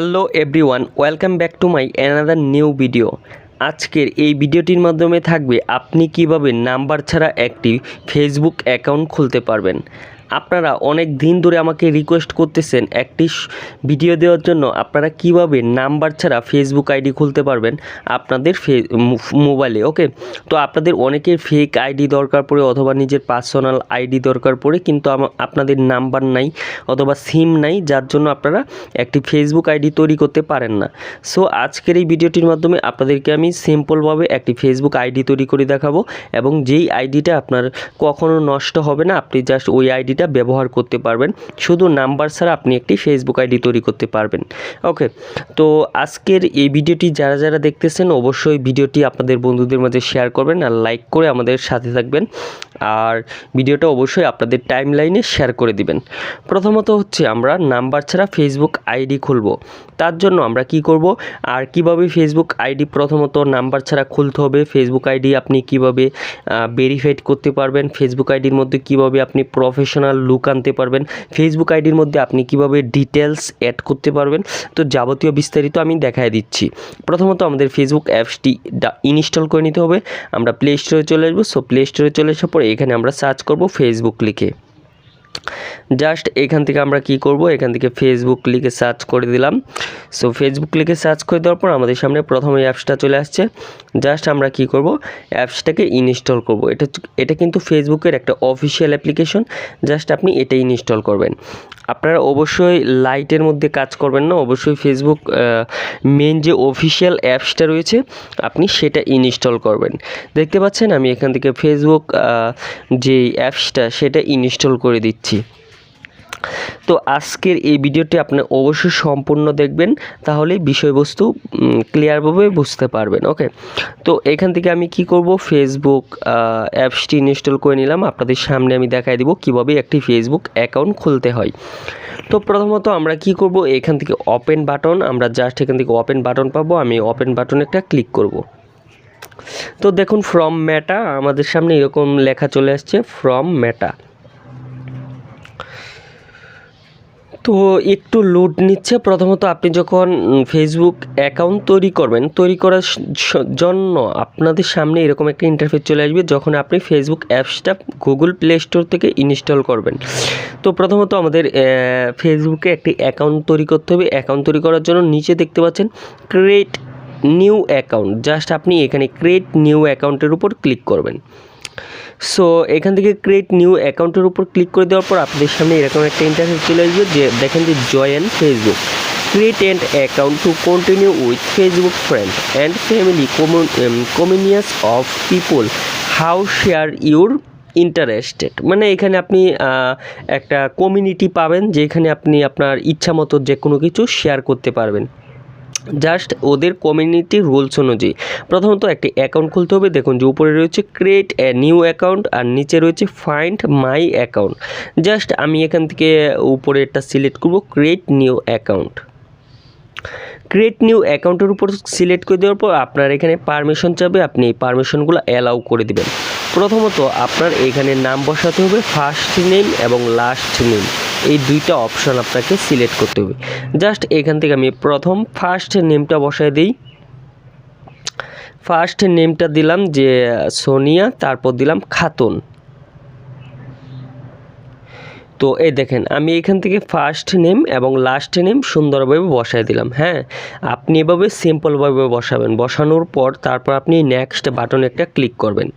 Hello everyone welcome back to my another new video আজকের এই ভিডিওটির মাধ্যমে থাকবে আপনি কিভাবে নাম্বার ছাড়া একটি ফেসবুক অ্যাকাউন্ট খুলতে পারবেন আপনারা অনেক দিন ধরে আমাকে রিকোয়েস্ট করতেছেন একটি ভিডিও দেওয়ার জন্য আপনারা কিভাবে নাম্বার ছাড়া ফেসবুক আইডি খুলতে পারবেন আপনাদের মোবাইলে ওকে তো আপনাদের অনেকের ফেক আইডি দরকার পড়ে অথবা নিজের পার্সোনাল আইডি দরকার পড়ে কিন্তু আপনাদের নাম্বার নাই অথবা সিম নাই যার জন্য আপনারা একটি ফেসবুক আইডি তৈরি করতে পারেন না সো আজকের এই ভিডিওটির মাধ্যমে আপনাদেরকে আমি সিম্পলভাবে একটি ফেসবুক আইডি তৈরি করে দেখাবো এবং যেই আইডিটা আপনার কখনো নষ্ট হবে না আপনি জাস্ট ওই আইডিটা আইডিটা ব্যবহার করতে পারবেন শুধু নাম্বার ছাড়া আপনি একটি ফেসবুক আইডি তৈরি করতে পারবেন ওকে তো আজকের এই ভিডিওটি যারা যারা দেখতেছেন অবশ্যই ভিডিওটি আপনাদের বন্ধুদের মাঝে শেয়ার করবেন আর লাইক করে আমাদের সাথে থাকবেন আর ভিডিওটা অবশ্যই আপনাদের টাইম লাইনে শেয়ার করে দিবেন প্রথমত হচ্ছে আমরা নাম্বার ছাড়া ফেসবুক আইডি খুলব তার জন্য আমরা কি করব আর কিভাবে ফেসবুক আইডি প্রথমত নাম্বার ছাড়া খুলতে হবে ফেসবুক আইডি আপনি কিভাবে ভেরিফাইড করতে পারবেন ফেসবুক আইডির মধ্যে কিভাবে আপনি প্রফেশনাল আপনারা লুক আনতে পারবেন ফেসবুক আইডির মধ্যে আপনি কিভাবে ডিটেলস অ্যাড করতে পারবেন তো যাবতীয় বিস্তারিত আমি দেখায় দিচ্ছি প্রথমত আমাদের ফেসবুক অ্যাপসটি ইনস্টল করে নিতে হবে আমরা প্লে স্টোরে চলে আসবো সো প্লে স্টোরে চলে আসার পরে এখানে আমরা সার্চ করব ফেসবুক লিখে জাস্ট এখান থেকে আমরা কি করব এখান থেকে ফেসবুক লিখে সার্চ করে দিলাম সো ফেসবুক লিখে সার্চ করে দেওয়ার পর আমাদের সামনে প্রথমে অ্যাপসটা চলে আসছে জাস্ট আমরা কি করব অ্যাপসটাকে ইনস্টল করব এটা এটা কিন্তু ফেসবুকের একটা অফিসিয়াল অ্যাপ্লিকেশন জাস্ট আপনি এটা ইনস্টল করবেন আপনারা অবশ্যই লাইটের মধ্যে কাজ করবেন না অবশ্যই ফেসবুক মেন যে অফিসিয়াল অ্যাপসটা রয়েছে আপনি সেটা ইনস্টল করবেন দেখতে পাচ্ছেন আমি এখান থেকে ফেসবুক যে অ্যাপসটা সেটা ইনস্টল করে দিচ্ছি দিচ্ছি তো আজকের এই ভিডিওটি আপনি অবশ্যই সম্পূর্ণ দেখবেন তাহলে বিষয়বস্তু ক্লিয়ারভাবে বুঝতে পারবেন ওকে তো এখান থেকে আমি কি করব ফেসবুক অ্যাপসটি ইনস্টল করে নিলাম আপনাদের সামনে আমি দেখাই দেবো কীভাবে একটি ফেসবুক অ্যাকাউন্ট খুলতে হয় তো প্রথমত আমরা কি করব এখান থেকে ওপেন বাটন আমরা জাস্ট এখান থেকে ওপেন বাটন পাবো আমি ওপেন বাটন একটা ক্লিক করব তো দেখুন ফ্রম ম্যাটা আমাদের সামনে এরকম লেখা চলে আসছে ফ্রম ম্যাটা তো একটু লোড নিচ্ছে প্রথমত আপনি যখন ফেসবুক অ্যাকাউন্ট তৈরি করবেন তৈরি করার জন্য আপনাদের সামনে এরকম একটা ইন্টারফেস চলে আসবে যখন আপনি ফেসবুক অ্যাপসটা গুগল প্লে স্টোর থেকে ইনস্টল করবেন তো প্রথমত আমাদের ফেসবুকে একটি অ্যাকাউন্ট তৈরি করতে হবে অ্যাকাউন্ট তৈরি করার জন্য নিচে দেখতে পাচ্ছেন ক্রিয়েট নিউ অ্যাকাউন্ট জাস্ট আপনি এখানে ক্রিয়েট নিউ অ্যাকাউন্টের উপর ক্লিক করবেন সো এখান থেকে ক্রিয়েট নিউ অ্যাকাউন্টের উপর ক্লিক করে দেওয়ার পর আপনাদের সামনে এরকম একটা ইন্টারফেস চলে আসবে যে দেখেন যে join Facebook create and account to continue with Facebook friend and family communities of people how share your interested মানে এখানে আপনি একটা কমিউনিটি পাবেন যেখানে আপনি আপনার ইচ্ছা মতো যে কোনো কিছু শেয়ার করতে পারবেন জাস্ট ওদের কমিউনিটি রুলস অনুযায়ী প্রথমত একটি অ্যাকাউন্ট খুলতে হবে দেখুন যে উপরে রয়েছে ক্রিয়েট এ নিউ অ্যাকাউন্ট আর নিচে রয়েছে ফাইন্ড মাই অ্যাকাউন্ট জাস্ট আমি এখান থেকে উপরে একটা সিলেক্ট করব create new account create new অ্যাকাউন্টের উপর সিলেক্ট করে দেওয়ার পর আপনার এখানে পারমিশন চাবে আপনি এই পারমিশনগুলো অ্যালাউ করে দেবেন প্রথমত আপনার এখানে নাম বসাতে হবে ফার্স্ট নেম এবং লাস্ট নেম এই দুইটা অপশন আপনাকে সিলেক্ট করতে হবে জাস্ট এখান থেকে আমি প্রথম ফার্স্ট নেমটা বসায় দিই ফার্স্ট নেমটা দিলাম যে সোনিয়া তারপর দিলাম খাতুন তো এই দেখেন আমি এখান থেকে ফার্স্ট নেম এবং লাস্ট নেম সুন্দরভাবে বসায় দিলাম হ্যাঁ আপনি এভাবে সিম্পলভাবে বসাবেন বসানোর পর তারপর আপনি নেক্সট বাটনে একটা ক্লিক করবেন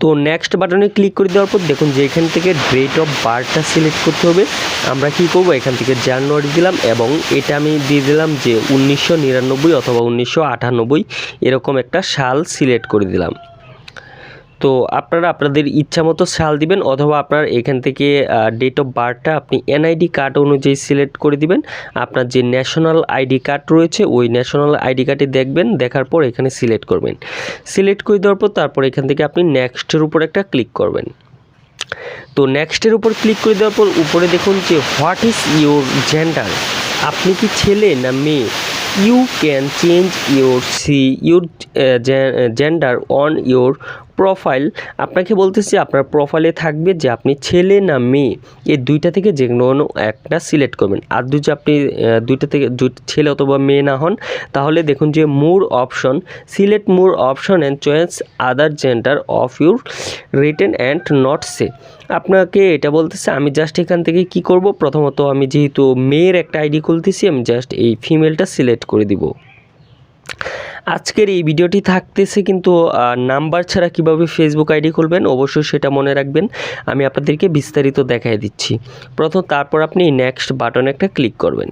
তো নেক্সট বাটনে ক্লিক করে দেওয়ার পর দেখুন যে এখান থেকে ডেট অফ বার্থটা সিলেক্ট করতে হবে আমরা কি করবো এখান থেকে জানুয়ারি দিলাম এবং এটা আমি দিয়ে দিলাম যে উনিশশো নিরানব্বই অথবা উনিশশো আটানব্বই এরকম একটা সাল সিলেক্ট করে দিলাম তো আপনারা আপনাদের ইচ্ছা মতো সাল দিবেন অথবা আপনার এখান থেকে ডেট অফ বার্থটা আপনি এনআইডি কার্ড অনুযায়ী সিলেক্ট করে দিবেন আপনার যে ন্যাশনাল আইডি কার্ড রয়েছে ওই ন্যাশনাল আইডি কার্ডে দেখবেন দেখার পর এখানে সিলেক্ট করবেন সিলেক্ট করে দেওয়ার পর তারপর এখান থেকে আপনি নেক্সটের উপর একটা ক্লিক করবেন তো নেক্সটের উপর ক্লিক করে দেওয়ার পর উপরে দেখুন যে হোয়াট ইজ ইউর জেন্ডার আপনি কি ছেলে না মেয়ে you can change your see your gender on your profile আপনাকে বলতেছি আপনার প্রোফাইলে থাকবে যে আপনি ছেলে না মেয়ে এই দুইটা থেকে যে কোনো একটা সিলেক্ট করবেন আর যদি আপনি দুইটা থেকে ছেলে অথবা মেয়ে না হন তাহলে দেখুন যে more option select more option and choice other gender of your written and not say আপনাকে এটা বলতেছে আমি জাস্ট এখান থেকে কি করব প্রথমত আমি যেহেতু মেয়ের একটা আইডি খুলতেছি আমি জাস্ট এই ফিমেলটা সিলেক্ট করে দিব আজকের এই ভিডিওটি থাকতেছে কিন্তু নাম্বার ছাড়া কিভাবে ফেসবুক আইডি খুলবেন অবশ্যই সেটা মনে রাখবেন আমি আপনাদেরকে বিস্তারিত দেখায় দিচ্ছি প্রথম তারপর আপনি নেক্সট বাটনে একটা ক্লিক করবেন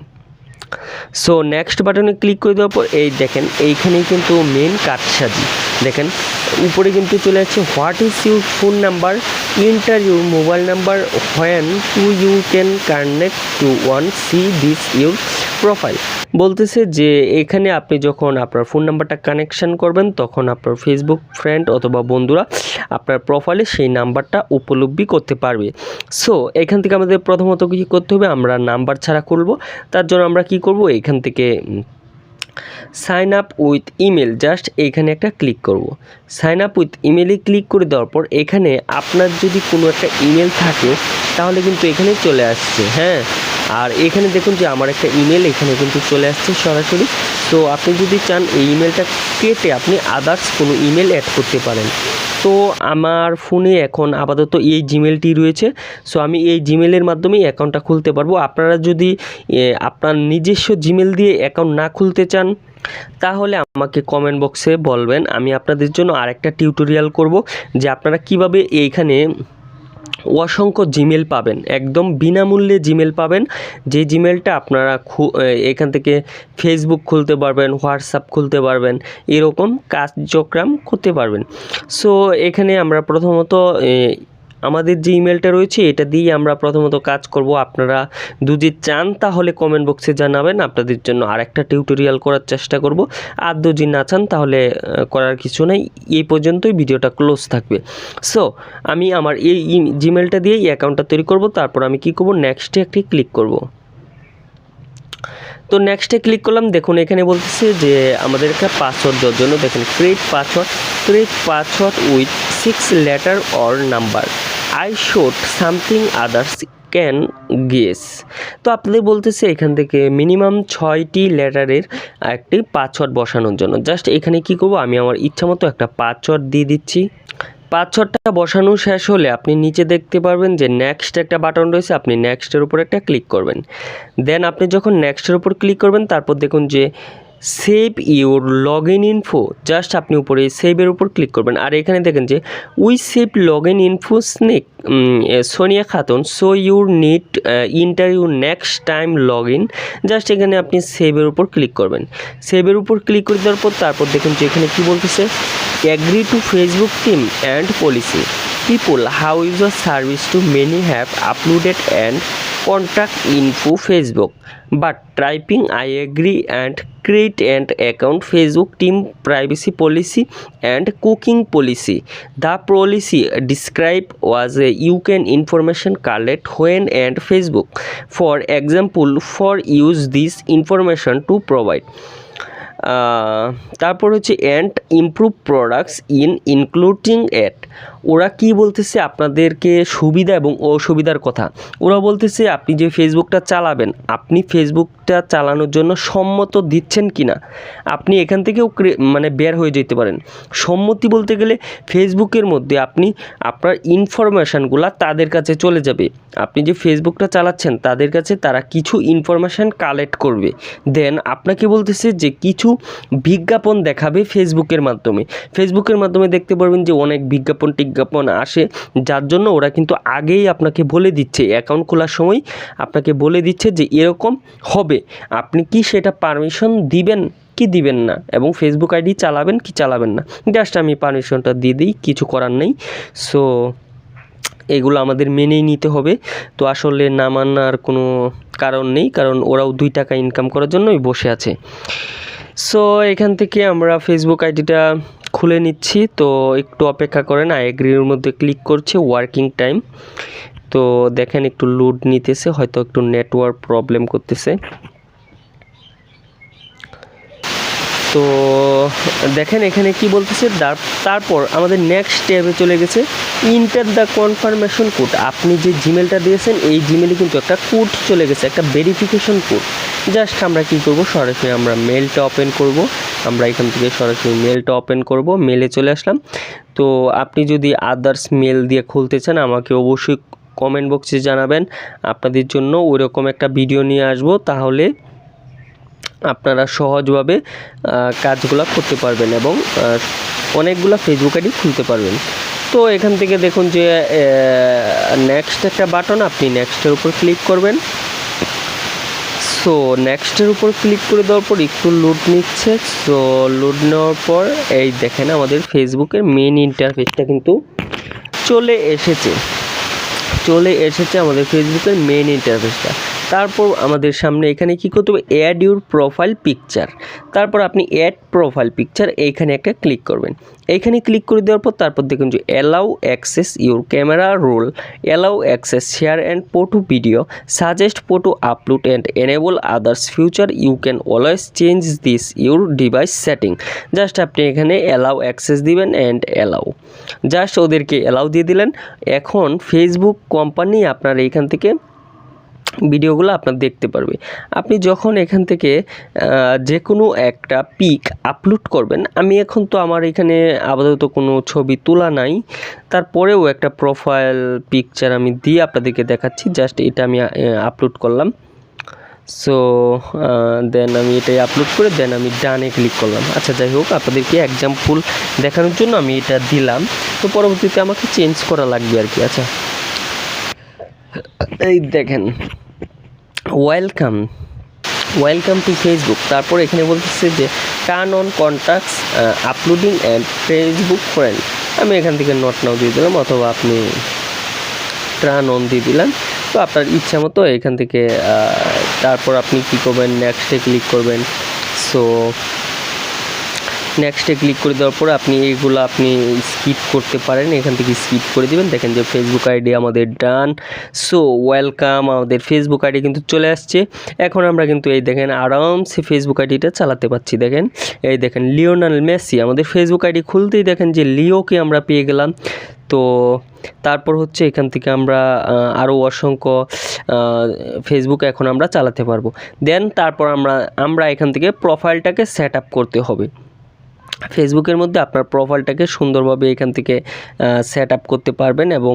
সো নেক্সট বাটনে ক্লিক করে দেওয়ার পর এই দেখেন এইখানেই কিন্তু মেন কাটসাজি দেখেন উপরে কিন্তু চলে আসছে what is your phone number interview mobile number when to you can connect to one see this your profile বলতেছে যে এখানে আপনি যখন আপনার ফোন নাম্বারটা কানেকশান করবেন তখন আপনার ফেসবুক ফ্রেন্ড অথবা বন্ধুরা আপনার প্রোফাইলে সেই নাম্বারটা উপলব্ধি করতে পারবে সো এখান থেকে আমাদের প্রথমত কী করতে হবে আমরা নাম্বার ছাড়া খুলব তার জন্য আমরা কি করব এখান থেকে sign up with email just এখানে একটা ক্লিক করব। সাইন আপ উইথ ইমেলে ক্লিক করে দেওয়ার পর এখানে আপনার যদি কোনো একটা ইমেল থাকে তাহলে কিন্তু এখানে চলে আসছে হ্যাঁ আর এখানে দেখুন যে আমার একটা ইমেল এখানে কিন্তু চলে আসছে সরাসরি তো আপনি যদি চান এই ইমেলটা কেটে আপনি আদার্স কোনো ইমেল অ্যাড করতে পারেন তো আমার ফোনে এখন আপাতত এই জিমেলটি রয়েছে সো আমি এই জিমেলের মাধ্যমেই অ্যাকাউন্টটা খুলতে পারবো আপনারা যদি আপনার নিজস্ব জিমেল দিয়ে অ্যাকাউন্ট না খুলতে চান তাহলে আমাকে কমেন্ট বক্সে বলবেন আমি আপনাদের জন্য আরেকটা টিউটোরিয়াল করব যে আপনারা কিভাবে এইখানে অসংখ্য জিমেল পাবেন একদম বিনামূল্যে জিমেল পাবেন যে জিমেলটা আপনারা খু এখান থেকে ফেসবুক খুলতে পারবেন হোয়াটসঅ্যাপ খুলতে পারবেন এরকম কার্যক্রম করতে পারবেন সো এখানে আমরা প্রথমত আমাদের যে ইমেলটা রয়েছে এটা দিয়েই আমরা প্রথমত কাজ করব আপনারা যদি চান তাহলে কমেন্ট বক্সে জানাবেন আপনাদের জন্য আর একটা টিউটোরিয়াল করার চেষ্টা করব আর যদি না চান তাহলে করার কিছু নাই এই পর্যন্তই ভিডিওটা ক্লোজ থাকবে সো আমি আমার এই জিমেলটা দিয়েই অ্যাকাউন্টটা তৈরি করব তারপর আমি কি করব নেক্সটে একটি ক্লিক করব তো নেক্সটে ক্লিক করলাম দেখুন এখানে বলতেছে যে আমাদের একটা পাসওয়ার্ড দেওয়ার জন্য দেখুন create password create password with six letter or number I should something others can guess তো আপনাদের বলতেছে এখান থেকে মিনিমাম ছয়টি লেটারের একটি পাসওয়ার্ড বসানোর জন্য জাস্ট এখানে কি করব আমি আমার ইচ্ছামতো একটা পাসওয়ার্ড দিয়ে দিচ্ছি পাঁচ পাঁচশোটা বসানো শেষ হলে আপনি নিচে দেখতে পারবেন যে নেক্সট একটা বাটন রয়েছে আপনি নেক্সটের উপর একটা ক্লিক করবেন দেন আপনি যখন নেক্সটের উপর ক্লিক করবেন তারপর দেখুন যে save your log in info just আপনি উপরে সেভের উপর ক্লিক করবেন আর এখানে দেখেন যে we save log in info snake Sonia Khatun so your need interview next time log in just এখানে আপনি সেভের উপর ক্লিক করবেন সেভের উপর ক্লিক করে দেওয়ার পর তারপর দেখুন যে এখানে কী বলতেছে agree to Facebook team and policy people how use service to many have uploaded and contact info Facebook But typing I agree and create an account, Facebook team privacy policy and cooking policy. The policy described was you can information collect when and Facebook. For example, for use this information to provide. Uh, তারপর হচ্ছে and improve products in including it ওরা কি বলতেছে আপনাদেরকে সুবিধা এবং অসুবিধার কথা ওরা বলতেছে আপনি যে ফেসবুকটা চালাবেন আপনি ফেসবুকটা চালানোর জন্য সম্মত দিচ্ছেন কি না আপনি এখান থেকেও মানে বের হয়ে যেতে পারেন সম্মতি বলতে গেলে ফেসবুকের মধ্যে আপনি আপনার ইনফরমেশানগুলো তাদের কাছে চলে যাবে আপনি যে ফেসবুকটা চালাচ্ছেন তাদের কাছে তারা কিছু ইনফরমেশান কালেক্ট করবে দেন আপনাকে বলতেছে যে কিছু বিজ্ঞাপন দেখাবে ফেসবুকের মাধ্যমে ফেসবুকের মাধ্যমে দেখতে পারবেন যে অনেক বিজ্ঞাপন টিক বিজ্ঞাপন আসে যার জন্য ওরা কিন্তু আগেই আপনাকে বলে দিচ্ছে অ্যাকাউন্ট খোলার সময় আপনাকে বলে দিচ্ছে যে এরকম হবে আপনি কি সেটা পারমিশন দিবেন কি দিবেন না এবং ফেসবুক আইডি চালাবেন কি চালাবেন না জাস্ট আমি পারমিশনটা দিয়ে দিই কিছু করার নেই সো এগুলো আমাদের মেনেই নিতে হবে তো আসলে না মানার কোনো কারণ নেই কারণ ওরাও দুই টাকা ইনকাম করার জন্যই বসে আছে সো এখান থেকে আমরা ফেসবুক আইডিটা খুলে নিচ্ছি তো একটু অপেক্ষা করেন আইগ্রির মধ্যে ক্লিক করছে ওয়ার্কিং টাইম তো দেখেন একটু লোড নিতেছে হয়তো একটু নেটওয়ার্ক প্রবলেম করতেছে তো দেখেন এখানে কি বলতেছে তারপর আমাদের নেক্সট স্টেপে চলে গেছে ইন্টার দ্য কনফার্মেশন কোড আপনি যে জিমেলটা দিয়েছেন এই জিমেলে কিন্তু একটা কোড চলে গেছে একটা ভেরিফিকেশন কোড জাস্ট আমরা কি করব সরাসরি আমরা মেলটা ওপেন করব আমরা এখান থেকে সরাসরি মেলটা ওপেন করব মেলে চলে আসলাম তো আপনি যদি আদার্স মেল দিয়ে খুলতে চান আমাকে অবশ্যই কমেন্ট বক্সে জানাবেন আপনাদের জন্য ওইরকম একটা ভিডিও নিয়ে আসবো তাহলে আপনারা সহজভাবে কাজগুলো করতে পারবেন এবং অনেকগুলো ফেসবুক আইডি খুলতে পারবেন তো এখান থেকে দেখুন যে নেক্সট একটা বাটন আপনি নেক্সটের উপর ক্লিক করবেন সো নেক্সটের উপর ক্লিক করে দেওয়ার পর একটু লোড নিচ্ছে সো লোড নেওয়ার পর এই দেখেন আমাদের ফেসবুকের মেন ইন্টারফেসটা কিন্তু চলে এসেছে চলে এসেছে আমাদের ফেসবুকের মেন ইন্টারফেসটা তারপর আমাদের সামনে এখানে কি করতে হবে অ্যাড ইউর প্রোফাইল পিকচার তারপর আপনি অ্যাড প্রোফাইল পিকচার এইখানে একটা ক্লিক করবেন এইখানে ক্লিক করে দেওয়ার পর তারপর দেখুন যে allow access your camera roll allow access share and photo video suggest photo upload and enable others future you can always change this your device setting just আপনি এখানে অ্যালাউ অ্যাক্সেস দিবেন অ্যান্ড অ্যালাউ জাস্ট ওদেরকে allow দিয়ে দিলেন এখন Facebook company আপনার এইখান থেকে ভিডিওগুলো আপনার দেখতে পারবে আপনি যখন এখান থেকে যে কোনো একটা পিক আপলোড করবেন আমি এখন তো আমার এখানে আপাতত কোনো ছবি তোলা নাই তারপরেও একটা প্রোফাইল পিকচার আমি দিয়ে আপনাদেরকে দেখাচ্ছি জাস্ট এটা আমি আপলোড করলাম সো দেন আমি এটাই আপলোড করে দেন আমি ডানে ক্লিক করলাম আচ্ছা যাই হোক আপনাদেরকে এক্সাম্পল দেখানোর জন্য আমি এটা দিলাম তো পরবর্তীতে আমাকে চেঞ্জ করা লাগবে আর কি আচ্ছা এই দেখেন ওয়েলকাম ওয়েলকাম টু ফেসবুক তারপর এখানে বলতেছে যে turn on contacts uploading and Facebook friend আমি এখান থেকে নট নাও দিয়ে দিলাম অথবা আপনি টার্ন অন দিয়ে দিলাম তো আপনার ইচ্ছা মতো এখান থেকে তারপর আপনি কী করবেন নেক্সটে ক্লিক করবেন সো নেক্সটে ক্লিক করে দেওয়ার পরে আপনি এইগুলো আপনি স্কিপ করতে পারেন এখান থেকে স্কিপ করে দেবেন দেখেন যে ফেসবুক আইডি আমাদের ডান সো ওয়েলকাম আমাদের ফেসবুক আইডি কিন্তু চলে আসছে এখন আমরা কিন্তু এই দেখেন আরামসে ফেসবুক আইডিটা চালাতে পারছি দেখেন এই দেখেন লিওনাল মেসি আমাদের ফেসবুক আইডি খুলতেই দেখেন যে লিওকে আমরা পেয়ে গেলাম তো তারপর হচ্ছে এখান থেকে আমরা আরও অসংখ্য ফেসবুক এখন আমরা চালাতে পারবো দেন তারপর আমরা আমরা এখান থেকে প্রোফাইলটাকে সেট করতে হবে ফেসবুকের মধ্যে আপনার প্রোফাইলটাকে সুন্দরভাবে এখান থেকে সেট আপ করতে পারবেন এবং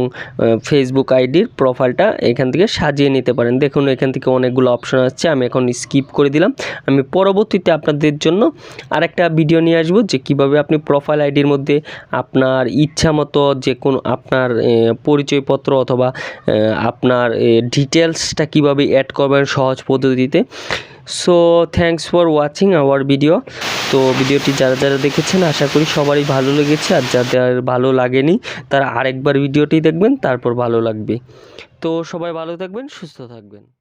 ফেসবুক আইডির প্রোফাইলটা এখান থেকে সাজিয়ে নিতে পারেন দেখুন এখান থেকে অনেকগুলো অপশন আসছে আমি এখন স্কিপ করে দিলাম আমি পরবর্তীতে আপনাদের জন্য আরেকটা ভিডিও নিয়ে আসবো যে কিভাবে আপনি প্রোফাইল আইডির মধ্যে আপনার ইচ্ছা মতো যে কোনো আপনার পরিচয়পত্র অথবা আপনার ডিটেলসটা কিভাবে অ্যাড করবেন সহজ পদ্ধতিতে so thanks for watching our video তো ভিডিওটি যারা যারা দেখেছেন আশা করি সবারই ভালো লেগেছে আর যার ভালো লাগেনি তারা আরেকবার ভিডিওটি দেখবেন তারপর ভালো লাগবে তো সবাই ভালো থাকবেন সুস্থ থাকবেন